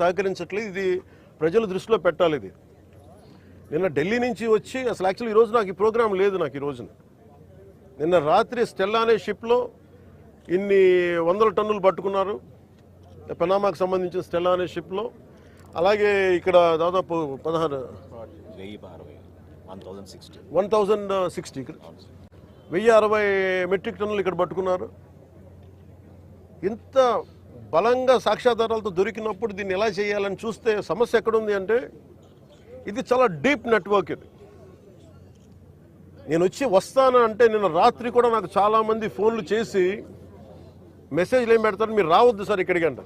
సహకరించట్లేదు. ఇది ప్రజల దృష్టిలో పెట్టాలి ఇది. నిన్న ఢిల్లీ నుంచి వచ్చి అసలు యాక్చువల్లీ ఈరోజు నాకు ఈ ప్రోగ్రాం లేదు నాకు ఈ రోజున. నిన్న రాత్రి స్టెల్లా అనే షిప్లో ఇన్ని వందల టన్నులు పట్టుకున్నారు. పెనామాకు సంబంధించిన స్టెల్లా అనే షిప్లో అలాగే ఇక్కడ దాదాపు పదహారు వెయ్యి అరవై one thousand sixty. One thousand sixty వెయ్యి అరవై మెట్రిక్ టన్నులు ఇక్కడ పట్టుకున్నారు. ఇంత బలంగా సాక్ష్యాధారాలతో దొరికినప్పుడు దీన్ని ఎలా చేయాలని చూస్తే సమస్య ఎక్కడుంది అంటే ఇది చాలా డీప్ నెట్వర్క్ ఇది. నేను వచ్చి వస్తాను అంటే నిన్న రాత్రి కూడా నాకు చాలామంది ఫోన్లు చేసి మెసేజ్లు ఏం పెడతారు? మీరు రావద్దు సార్ ఇక్కడికి అంట.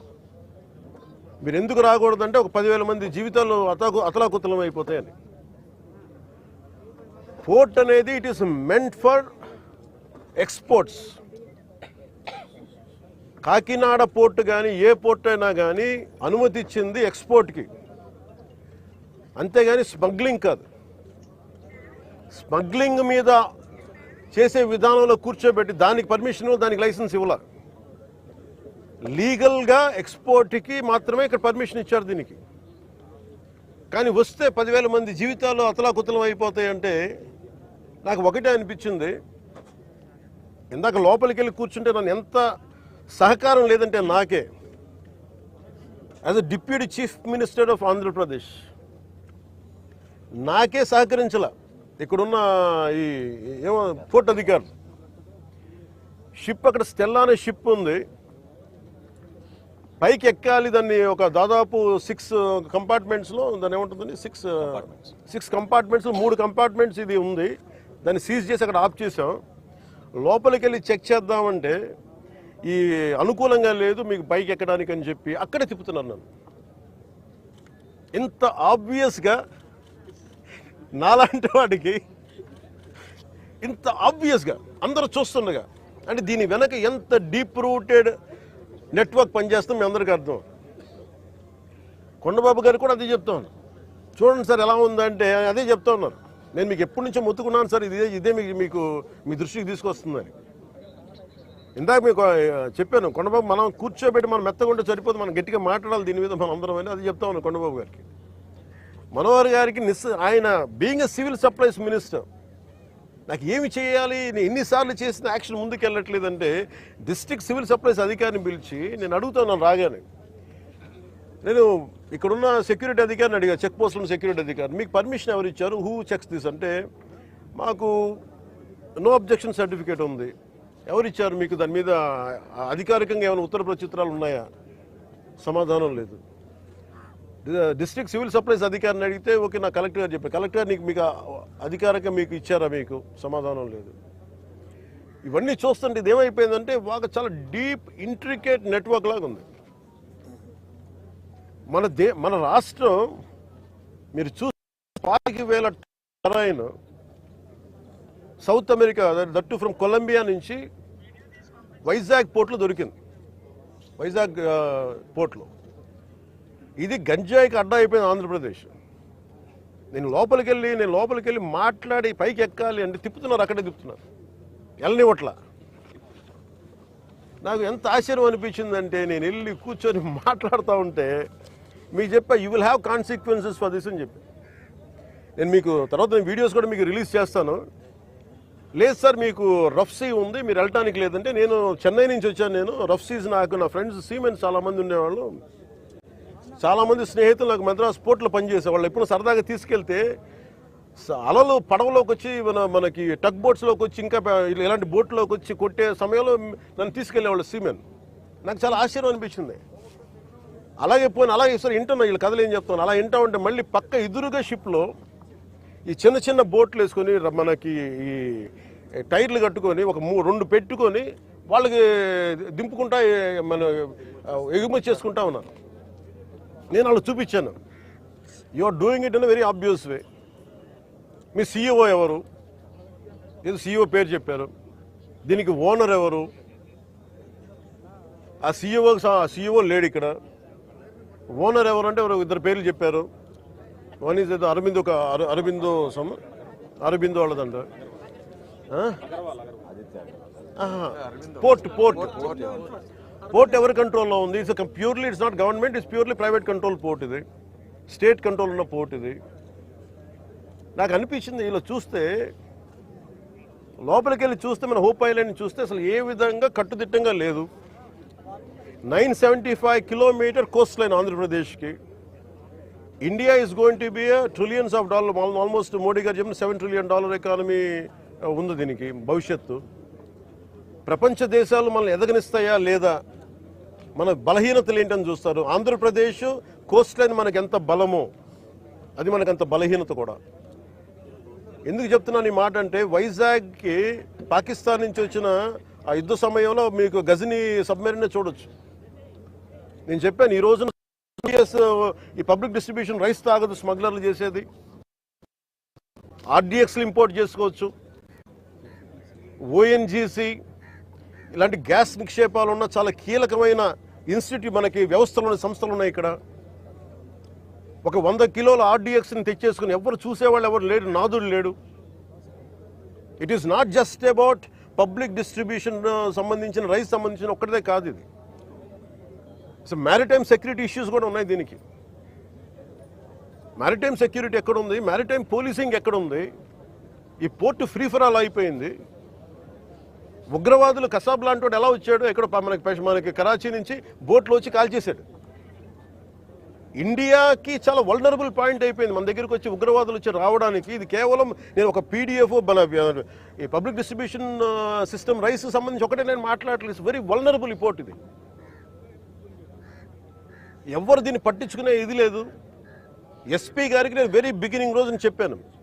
మీరు ఎందుకు రాకూడదంటే ఒక పదివేల మంది జీవితాలు అతకు అతలాకుతలం అయిపోతాయని. పోర్ట్ అనేది it is meant for exports. Kakinada port కానీ ఏ పోర్ట్ అయినా కానీ అనుమతి ఇచ్చింది ఎక్స్పోర్ట్కి. అంతేగాని స్మగ్లింగ్ కాదు. స్మగ్లింగ్ మీద చేసే విధానంలో కూర్చోబెట్టి దానికి పర్మిషన్ దానికి లైసెన్స్ ఇవ్వాల. లీగల్గా ఎక్స్పోర్ట్కి మాత్రమే ఇక్కడ పర్మిషన్ ఇచ్చారు దీనికి. కానీ వస్తే పదివేల మంది జీవితాలు అతలాకుతలం అయిపోతాయంటే నాకు ఒకటే అనిపించింది. ఇందాక లోపలికి వెళ్ళి కూర్చుంటే నన్ను ఎంత సహకారం లేదంటే నాకే. As a deputy chief minister of Andhra Pradesh నాకే సహకరించాల. ఇక్కడున్న ఈ ఏమో పోర్ట్ అధికారులు. షిప్ అక్కడ స్టెల్లా అనే షిప్ ఉంది. పైకి ఎక్కాలి దాన్ని ఒక దాదాపు సిక్స్ కంపార్ట్మెంట్స్లో దాన్ని ఏముంటుందండి? సిక్స్. సిక్స్ కంపార్ట్మెంట్స్ మూడు కంపార్ట్మెంట్స్ ఇది ఉంది. దాన్ని సీజ్ చేసి అక్కడ ఆఫ్ చేసాం లోపలికి వెళ్ళి చెక్ చేద్దామంటే ఈ అనుకూలంగా లేదు మీకు బైక్ ఎక్కడానికి అని చెప్పి అక్కడే తిప్పుతున్నాను నన్ను. ఇంత ఆబ్వియస్గా నాలాంటి వాడికి ఇంత ఆబ్వియస్గా అందరూ చూస్తుండగా అంటే దీని వెనక ఎంత డీప్ రూటెడ్ నెట్వర్క్ పనిచేస్తుందో మీ అందరికీ అర్థం. కొండబాబు గారు కూడా అదే చెప్తాను చూడండి సార్ ఎలా ఉందంటే అదే చెప్తా ఉన్నారు. నేను మీకు ఎప్పటి నుంచో మొత్తుకున్నాను సార్ ఇదే ఇదే మీకు మీకు మీ దృష్టికి తీసుకొస్తుందని. ఇందాక మీకు చెప్పాను కొండబాబు మనం కూర్చోబెట్టి మనం మెత్తగుంటే సరిపోదు మనం గట్టిగా మాట్లాడాలి దీని మీద మనం అందరం అని అది చెప్తా ఉన్నాను కొండబాబు గారికి. మనోహర్ గారికి నిస్ ఆయన being a civil supplies minister నాకు ఏమి చేయాలి నేను ఎన్నిసార్లు చేసిన యాక్షన్ ముందుకు వెళ్ళట్లేదంటే డిస్ట్రిక్ట్ సివిల్ సప్లైస్ అధికారిని పిలిచి నేను అడుగుతాను రాగానే. నేను ఇక్కడున్న సెక్యూరిటీ అధికారిని అడిగా చెక్ పోస్టులను సెక్యూరిటీ అధికారి మీకు పర్మిషన్ ఎవరు ఇచ్చారు హూ చెక్స్ దిస్ అంటే మాకు నో అబ్జెక్షన్ సర్టిఫికేట్ ఉంది. ఎవరు ఇచ్చారు మీకు దాని మీద అధికారికంగా ఏమైనా ఉత్తర ప్రత్యుత్తరాలు ఉన్నాయా? సమాధానం లేదు. డిస్ట్రిక్ట్ సివిల్ సప్లైస్ అధికారిని అడిగితే ఓకే నా కలెక్టర్ గారు చెప్పారు. కలెక్టర్ గారు నీకు మీకు అధికారికంగా మీకు ఇచ్చారా మీకు? సమాధానం లేదు. ఇవన్నీ చూస్తుంటే ఇది ఏమైపోయిందంటే బాగా చాలా డీప్ ఇంట్రికేట్ నెట్వర్క్ లాగా ఉంది. మన దే మన రాష్ట్రం మీరు చూస్తే పాతిక వేల Tarain South America that from Colombia నుంచి వైజాగ్ పోర్ట్లో దొరికింది. వైజాగ్ పోర్ట్లో. ఇది గంజాయికి అడ్డా అయిపోయింది ఆంధ్రప్రదేశ్. నేను లోపలికి వెళ్ళి నేను లోపలికి వెళ్ళి మాట్లాడి పైకి ఎక్కాలి అంటే తిప్పుతున్నారు అక్కడే తిప్పుతున్నారు. వెళ్ళనివ్వట్లా. నాకు ఎంత ఆశ్చర్యం అనిపించిందంటే నేను వెళ్ళి కూర్చొని మాట్లాడుతూ ఉంటే మీకు చెప్పా you will have consequences for this అని చెప్పి. నేను మీకు తర్వాత నేను వీడియోస్ కూడా మీకు రిలీజ్ చేస్తాను. లేదు సార్ మీకు రఫ్ సీ ఉంది మీరు వెళ్ళటానికి లేదంటే నేను చెన్నై నుంచి వచ్చాను నేను. రఫ్ సీస్ నాకు నా ఫ్రెండ్స్ సీమెన్స్ చాలామంది ఉండేవాళ్ళు. చాలామంది స్నేహితులు నాకు మద్రాస్ పోర్ట్లో పనిచేసే వాళ్ళు. ఎప్పుడు సరదాగా తీసుకెళ్తే అలలు పడవలోకి వచ్చి మన మనకి టక్ బోట్స్లోకి వచ్చి ఇంకా ఇలాంటి బోట్లోకి వచ్చి కొట్టే సమయంలో నన్ను తీసుకెళ్ళేవాళ్ళు సీమెన్. నాకు చాలా ఆశ్చర్యం అనిపించింది. అలాగే పోయిన అలాగే సార్ వింటున్నా వీళ్ళు కథలు ఏం చెప్తాను అలా వింటా ఉంటే మళ్ళీ పక్క ఎదురుగా షిప్లో ఈ చిన్న చిన్న బోట్లు వేసుకొని మనకి ఈ టైర్లు కట్టుకొని ఒక మూ రెండు పెట్టుకొని వాళ్ళకి దింపుకుంటా మన ఎగుమతి చేసుకుంటా ఉన్నాను నేను వాళ్ళు చూపించాను. You are doing it in very obvious way me CEO ఎవరు? ఏదో సీఈఓ పేరు చెప్పారు దీనికి ఓనర్ ఎవరు? ఆ సీఈఓ సీఈఓ లేడు ఇక్కడ. ఓనర్ ఎవరు అంటే ఇద్దరు పేర్లు చెప్పారు. వన్ ఈజ్ అరవింద్ ఒక అరవిందో సమ్ అరవిందో వాళ్ళదంట పోర్ట్ పోర్ట్. పోర్ట్ ఎవరి కంట్రోల్లో ఉంది? It's purely it's not government it's purely private control port ఇది. స్టేట్ కంట్రోల్ ఉన్న పోర్ట్ ఇది. నాకు అనిపించింది ఇలా చూస్తే లోపలికి వెళ్ళి చూస్తే మన హోప్ ఐలాండ్ చూస్తే అసలు ఏ విధంగా కట్టుదిట్టంగా లేదు. Nine seventy five kilometre coast line ఆంధ్రప్రదేశ్కి. India is going to be trillions of dollar almost Modi గారు చెప్పిన సెవెన్ ట్రిలియన్ డాలర్ ఎకానమీ ఉంది దీనికి భవిష్యత్తు. ప్రపంచ దేశాలు మనల్ని ఎదగనిస్తాయా లేదా? మన బలహీనతలు ఏంటని చూస్తారు. ఆంధ్రప్రదేశ్ కోస్ట్ లైన్ మనకు ఎంత బలమో అది మనకు అంత బలహీనత కూడా. ఎందుకు చెప్తున్నాను ఈ మాట అంటే వైజాగ్కి పాకిస్తాన్ నుంచి వచ్చిన ఆ యుద్ధ సమయంలో మీకు గజని సబ్మెరీన్ చూడొచ్చు. నేను చెప్పాను ఈ రోజున ఈ పబ్లిక్ డిస్ట్రిబ్యూషన్ రైస్ తాగదు స్మగ్లర్లు చేసేది. ఆర్డిఎక్స్లు ఇంపోర్ట్ చేసుకోవచ్చు. ఓఎన్జీసీ ఇలాంటి గ్యాస్ నిక్షేపాలు ఉన్న చాలా కీలకమైన ఇన్స్టిట్యూట్ మనకి వ్యవస్థలు ఉన్న సంస్థలు ఉన్నాయి ఇక్కడ. ఒక వంద కిలోల ఆర్డిఎక్స్ని తెచ్చేసుకుని ఎవరు చూసేవాళ్ళు ఎవరు లేడు నాదుడు లేడు. It is not just about public distribution సంబంధించిన రైస్ సంబంధించిన ఒక్కటే కాదు ఇది. సో మ్యారిటైమ్ సెక్యూరిటీ ఇష్యూస్ కూడా ఉన్నాయి దీనికి. మ్యారిటైమ్ సెక్యూరిటీ ఎక్కడ ఉంది? మ్యారిటైమ్ పోలీసింగ్ ఎక్కడ ఉంది? ఈ పోర్ట్ ఫ్రీ ఫర్ ఆల్ అయిపోయింది. ఉగ్రవాదులు కసాబ్ లాంటి ఎలా వచ్చాడు? ఎక్కడ మనకి మనకి కరాచీ నుంచి బోట్లో వచ్చి కాల్ చేశాడు. ఇండియాకి చాలా వల్నరబుల్ పాయింట్ అయిపోయింది. మన దగ్గరికి వచ్చి ఉగ్రవాదులు వచ్చి రావడానికి ఇది కేవలం నేను ఒక పీడిఎఫ్ మన ఈ పబ్లిక్ డిస్ట్రిబ్యూషన్ సిస్టమ్ రైస్ సంబంధించి ఒకటే నేను మాట్లాడలేదు వెరీ వల్నరబుల్ రిపోర్ట్ ఇది. ఎవరు దీన్ని పట్టించుకునే ఇది లేదు. ఎస్పీ గారికి నేను వెరీ బిగినింగ్ రోజు చెప్పాను.